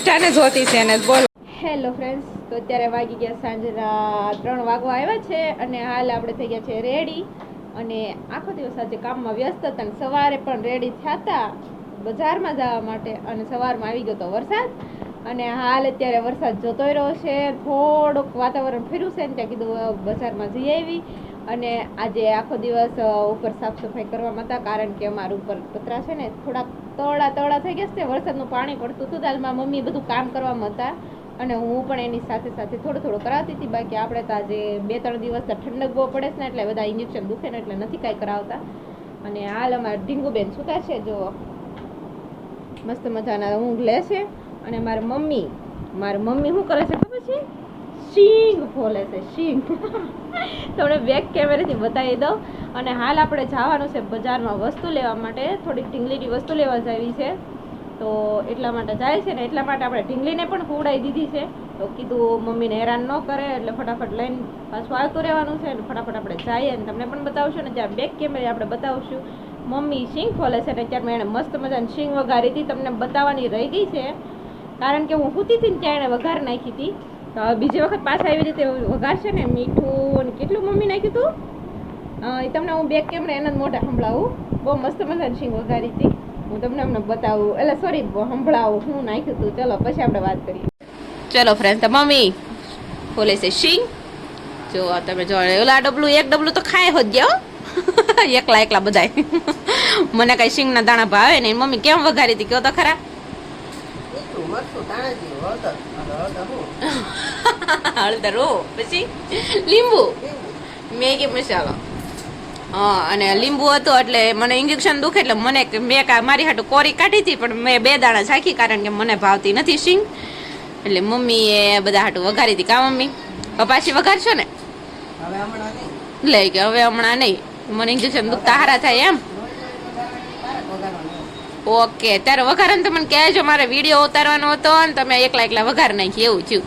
મિષ્ટાને જોતી છે ને બોલો. હેલો ફ્રેન્ડ્સ તો અત્યારે વાગી ગયા સાંજના ત્રણ વાગવા આવ્યા છે અને હાલ આપણે થઈ ગયા છે રેડી અને આખો દિવસ આજે કામમાં વ્યસ્ત હતા અને સવારે પણ રેડી થયા હતા બજારમાં જવા માટે અને સવારમાં આવી ગયો તો વરસાદ. અને હાલ અત્યારે વરસાદ જોતો રહ્યો છે. થોડુંક વાતાવરણ ફેર્યું છે ને ત્યાં કીધું બજારમાં જઈ આવી. અને આજે આખો દિવસ ઉપર સાફ સફાઈ કરવામાં હતા, કારણ કે અમારા ઉપર પતરા છે ને થોડાક તળા તળા થઈ ગયા છે. વરસાદનું પાણી પડતું હતું હાલમાં મમ્મી બધું કામ કરવામાં હતા. અને હું પણ એની સાથે સાથે થોડું થોડું કરાવતી હતી. બાકી આપણે તો આજે બે ત્રણ દિવસ ઠંડક બહુ પડે છે ને, એટલે બધા ઇન્જેક્શન દુખે ને, એટલે નથી કાંઈ કરાવતા. અને હાલ અમારા ઢીંગુબેન સુતા છે જો મસ્ત મજાના ઊંઘ લે છે. અને મારી મમ્મી મારી મમ્મી શું કરે છે ખબર છે? શીંગ ફોલે છે, શીંગ. તમને બેક કેમેરાથી બતાવી દઉં. અને હાલ આપણે જવાનું છે બજારમાં વસ્તુ લેવા માટે. થોડીક ઢીંગલીની વસ્તુ લેવા જવી છે. તો એટલા માટે જાય છે ને એટલા માટે આપણે ઢીંગલીને પણ ખવડાવી દીધી છે. તો કીધું મમ્મીને હેરાન ન કરે એટલે ફટાફટ લઈને પાછું આવતું રહેવાનું છે અને ફટાફટ આપણે જઈએ અને તમને પણ બતાવશું ને જ્યાં બેક કેમેરા આપણે બતાવશું. મમ્મી શીંગ ખોલે છે ને અત્યારે મેં એણે મસ્ત મજાની શીંગ વઘારી હતી. તમને બતાવવાની રહી ગઈ છે. કારણ કે હું સૂતી હતી ને ત્યાં એણે વઘાર નાખી હતી. બીજી વખત પાછા એવી રીતે વઘારશે ને મીઠું અને કેટલું મમ્મી નાખ્યું હતું એ તમને હું બેક કેમેરા એના મોઢા સંભળાવું. બહુ મસ્ત મજાની શીંગ વઘારી હતી. હું તમને હમણાં બતાવું. એટલે સોરી સંભળાવું. હું નાખ્યું હતું ચલો, પછી આપણે વાત કરીએ. ચલો ફ્રેન્ડ તો મમ્મી, બોલે છે શીંગ. જો તમે જો, ઓલા ડબલું, એક ડબલું તો ખાય હોત ગયા એકલા એકલા બધાય. મને કઈ શીંગના દાણા ભાવે ને મમ્મી કેમ વઘારી હતી? કયો તો ખરા. હળદર હું? પછી? લીંબુ? મેગી મસાલો. હા અને લીંબુ હતું એટલે મને ઇન્જેક્શન દુખે એટલે મને મેં મારી હાટું કોરી કાઢી હતી પણ મેં બે દાણા ચાખી કારણ કે મને ભાવતી નથી સિંગ એટલે મમ્મીએ બધા હાટું વઘારી હતી. કા મમ્મી? પાછી વઘારશો ને? હવે લે કે હવે હમણાં નહીં. મને ઇન્જેક્શન દુખતા હારા થાય એમ. ઓકે, ત્યારે વઘાર ને તમે કહેજો મારે વીડિયો ઉતારવાનો હતો ને તમે એકલા એકલા વઘાર નાખી, એવું થયું.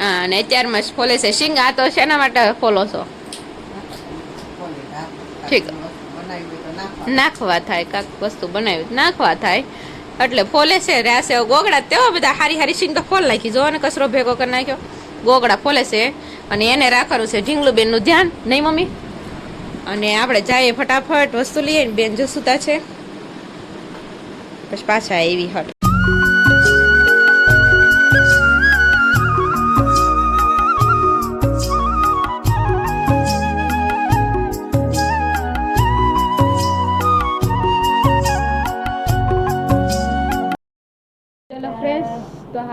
અને અત્યારમાં ફોલે છે સિંગ આ તો શેના માટે ફોલો છો? ઠીક. નાખવા થાય, કાંક વસ્તુ બનાવી, નાખવા થાય. એટલે ફોલે છે રાસે ગોગડા તેવા બધા હારી હારી સિંગ તો ફોલ નાખી જો અને કચરો ભેગો કરી નાખ્યો. ગોગડા ફોલે છે અને એને રાખવાનું છે ઢીંગલું ધ્યાન. નહીં, મમ્મી? અને આપણે જઈએ ફટાફટ વસ્તુ લઈએ બેન જો સુતા છે. પછી પાછા એવી હટ.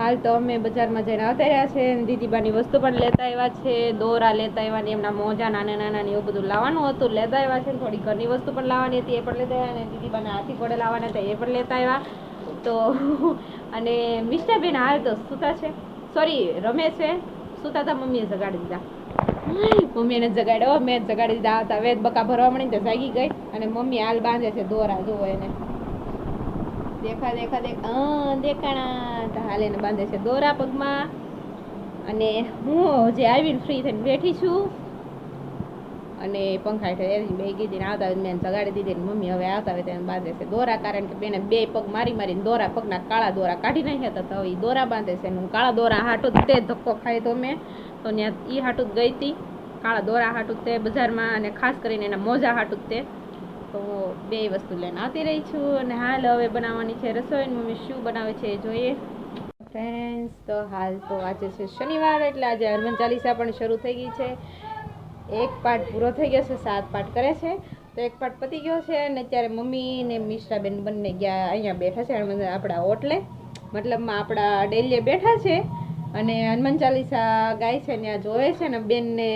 હાલ તો અમે બજારમાં જઈને આવતા રહ્યા છે દીદીબાની વસ્તુ પણ લેતા આવ્યા છે, દોરા લેતા આવ્યા ને એમના મોજા નાના નાના ને એવું બધું લાવવાનું હતું, લેતા આવ્યા છે થોડી ઘરની વસ્તુ પણ લાવવાની હતી, એ પણ લેતા આવ્યા અને દીદીબાના હાથી પડે લાવવાના હતા, એ પણ લેતા આવ્યા. તો અને મિષ્ટાબેન હાલ તો સુતા છે. સોરી રમે છે. સુતા હતા મમ્મીએ જગાડી દીધા. મમ્મીને જગાડ્યો, મેં જગાડી દીધા. હતા વેદ બકા ભરવા મળી તો જાગી ગઈ. અને મમ્મી હાલ બાંધે છે દોરા, જુઓ એને. દેખા દેખા, દેખ દેખાણા. તો હાલ બાંધે છે દોરા પગમાં. અને હું જે આવીને ફ્રી થઈને બેઠી છું. અને પંખા હેઠળ એવી બે કીધી આવતા હોય મેં જગાડી દીધી ને મમ્મી હવે આવતા હોય તેને બાંધે છે દોરા. કારણ કે બેને બે પગ મારી મારીને દોરા પગના કાળા દોરા કાઢી નાખ્યા હતા. તો ઈ દોરા બાંધે છે હું કાળા દોરા હાટું તે ધક્કો ખાય તો મેં. તો ત્યાં ઈ હાટું જ ગઈ હતી કાળા દોરા હાટું તે બજારમાં અને ખાસ કરીને એના મોજા હાટું તે. તો બે વસ્તુ લઈને આવતી રહી છું અને હાલ હવે બનાવવાની છે રસોઈ મમ્મી શું બનાવે છે જોઈએ. ફ્રેન્ડ્સ તો હાલ તો આજે છે શનિવાર, એટલે આજે હનુમાન ચાલીસા પણ શરૂ થઈ ગઈ છે. એક પાર્ટ પૂરો થઈ ગયો છે, સાત પાર્ટ કરે છે. તો એક પાર્ટ પતી ગયો છે અને અત્યારે મમ્મી ને મિશ્રાબેન બંને ગયા અહીંયા બેઠા છે હનુમાન આપણા ઓટલે મતલબમાં આપણા ડેલીએ બેઠા છે અને હનુમાન ચાલીસા ગાય છે ને ત્યાં જોવે છે ને બેનને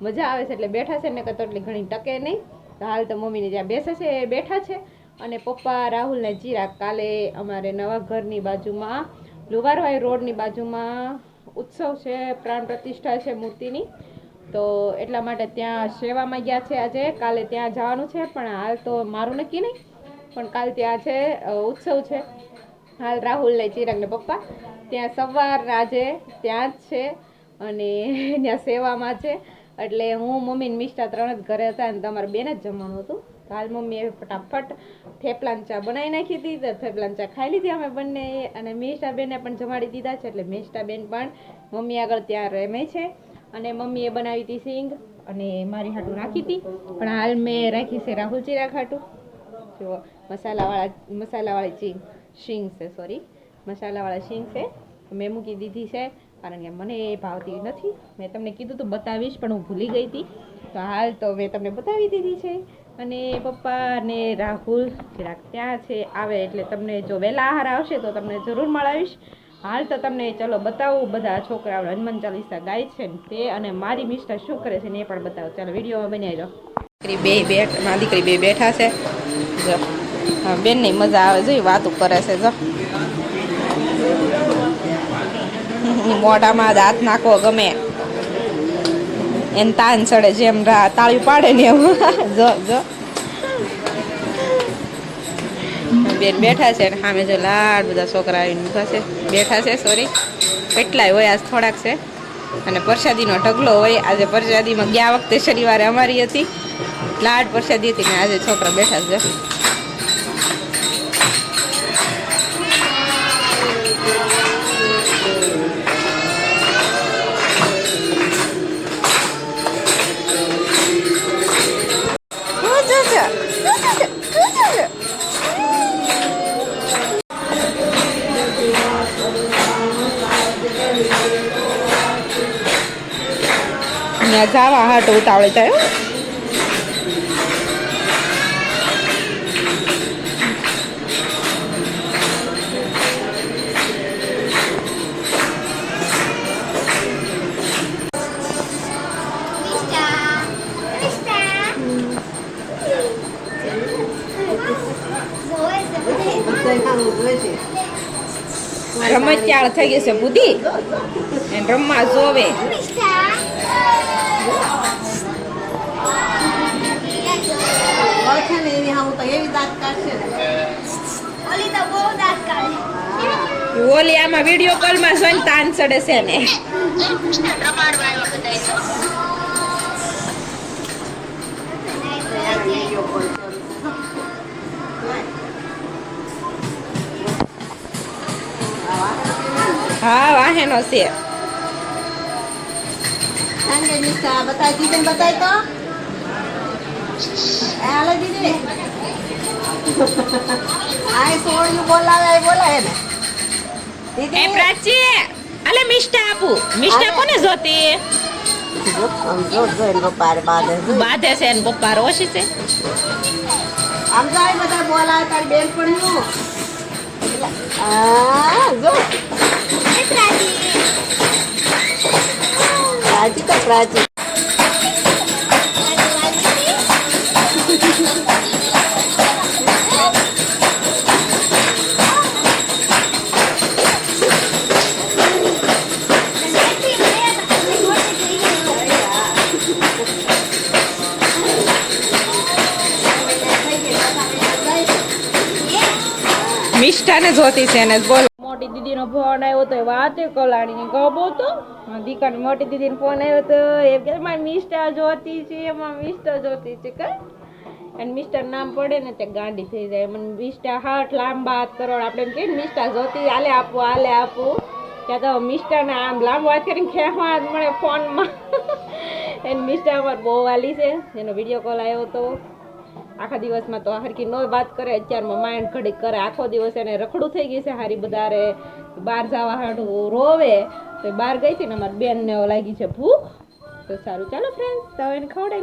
મજા આવે છે એટલે બેઠા છે ને કતો એટલી ઘણી ટકે નહીં. તો હાલ તો મમ્મીને જ્યાં બેસે છે, એ બેઠા છે. અને પપ્પા રાહુલને જીરા કાલે અમારે નવા ઘરની બાજુમાં, લુવારવાઈ રોડની બાજુમાં ઉત્સવ છે, પ્રાણ પ્રતિષ્ઠા છે મૂર્તિની. તો એટલા માટે ત્યાં સેવામાં ગયા છે આજે. કાલે ત્યાં જવાનું છે, પણ હાલ તો મારું નક્કી નહીં. પણ કાલ ત્યાં છે ઉત્સવ છે. હાલ રાહુલ ને ચિરાગ પપ્પા. ત્યાં સવાર આજે ત્યાં જ છે અને ત્યાં સેવામાં છે. એટલે હું, મમ્મી ને મિષ્ટા ત્રણ જ ઘરે હતા અને તમારે બેન જ જમવાનું હતું. હાલ મમ્મીએ ફટાફટ થેપલાની ચા બનાવી નાખી હતી તો થેપલાની ચા ખાઈ લીધી અમે બંને. અને મિષ્ટાબેને પણ જમાડી દીધા છે, એટલે મિષ્ટાબેન પણ મમ્મી આગળ ત્યાં રમે છે. અને મમ્મીએ બનાવી હતી સિંગ અને મારી હાટું રાખી હતી. પણ હાલ મેં રાખી છે રાહુલ ચિરાગ હાટું. જો મસાલાવાળા, મસાલાવાળી ચીંગ શીંગ છે સોરી મસાલાવાળા શીંગ છે. મેં મૂકી દીધી છે. કારણ કે મને એ ભાવતી નથી. મેં તમને કીધું તો બતાવીશ, પણ હું ભૂલી ગઈ હતી. તો હાલ તો મેં તમને બતાવી દીધી છે. અને પપ્પા અને રાહુલ જરાક ત્યાં છે, આવે એટલે તમને જો વહેલા આહાર આવશે તો તમને જરૂર મળાવીશ. હાલ તો તમને ચલો બતાવું, બધા છોકરાઓ હનુમાન ચાલીસા ગાય છે ને તે અને મારી મિસ્ટર શું કરે છે ને એ પણ બતાવો. ચાલો વિડીયોમાં બનાવી દો દીકરી બે બેઠ દીકરી બે બેઠા છે. જો બેનની મજા આવે જોઈ વાતું કરે છે જો. મોઢામાં દાંત નાખવો ગમે. એને તાન ચડે જેમ તાળી પાડે ને એવું જો જો. બેન બેઠા છે ને સામે જો લાડ બધા છોકરા આવીને ઊભા છે. બેઠા છે સોરી કેટલાય હોય આજ થોડાક છે. અને પ્રસાદીનો ઢગલો હોય, આજે પ્રસાદીમાં ગયા વખતે શનિવારે અમારી હતી. લાડ પ્રસાદી હતી ને આજે છોકરા બેઠા છે. ત્યાં જવા હાટ ઉતાવળે થાય હો. બધાય ખાવું જોઈશે. રમતિયાળ થઈ ગઈ છે બુદ્ધિ એને રમવા જોવે ઓળખે ને એની હાવું તો એવી દાંત કાઢશે ને. ઓલી આમાં વીડિયો કોલમાં જોઈને તાન ચડે છે ને? હા વાહેનો છે સાંજે નિશા બતાવી દીધી ને બતાવી તો એ હાલો દીદી આ સોળિયું બોલાવે એ બોલાવે ને એ દીદી પ્રાચી અલે મિષ્ટા આપુ મિષ્ટા કોને જોતી? જો, જો એનો પાર બાંધે જો. છે ને પપ્પા રોશી છે? આમ બધા બોલાવે તારી બેન પણ હું આ જો. પ્રાચી. તો પ્રાચી મિષ્ટાને જોતી છે એને બોલ. ફોન આવ્યો તો વાત કલાણી ગબો તો. દીકરાની મોટી દીદીનો ફોન આવ્યો તો એમ કે, મારી મિષ્ટા જોતી છે, એમાં મિસ્ટા જોતી છે કે અને મિસ્ટર નામ પડે ને તે ગાંડી થઈ જાય. મને મિસ્ટર હાથ લાંબા હાથ કરોડ આપણે એમ કહીએ ને, મિસ્ટર જોતી આલે આપું આલે આપું. ત્યાં તો મિસ્ટાને આમ લાંબો હાથ કરીને ખેંચવા જ મળે ફોનમાં. એને મિસ્ટર અમારે બહુ વાલી છે. એનો વીડિયો કોલ આવ્યો તો. આખા દિવસમાં તો હરકી નો વાત કરે. અત્યારમાં માઇન્ડ ઘડીક કરે. આખો દિવસ એને રખડું થઈ ગઈ છે હારી બધારે. બહાર જવા હાટું રોવે. તો બહાર ગઈ હતી ને, અમારી બેનને લાગી છે, ભૂખ. તો સારું. ચાલો ફ્રેન્ડ તો એને ખવડાવી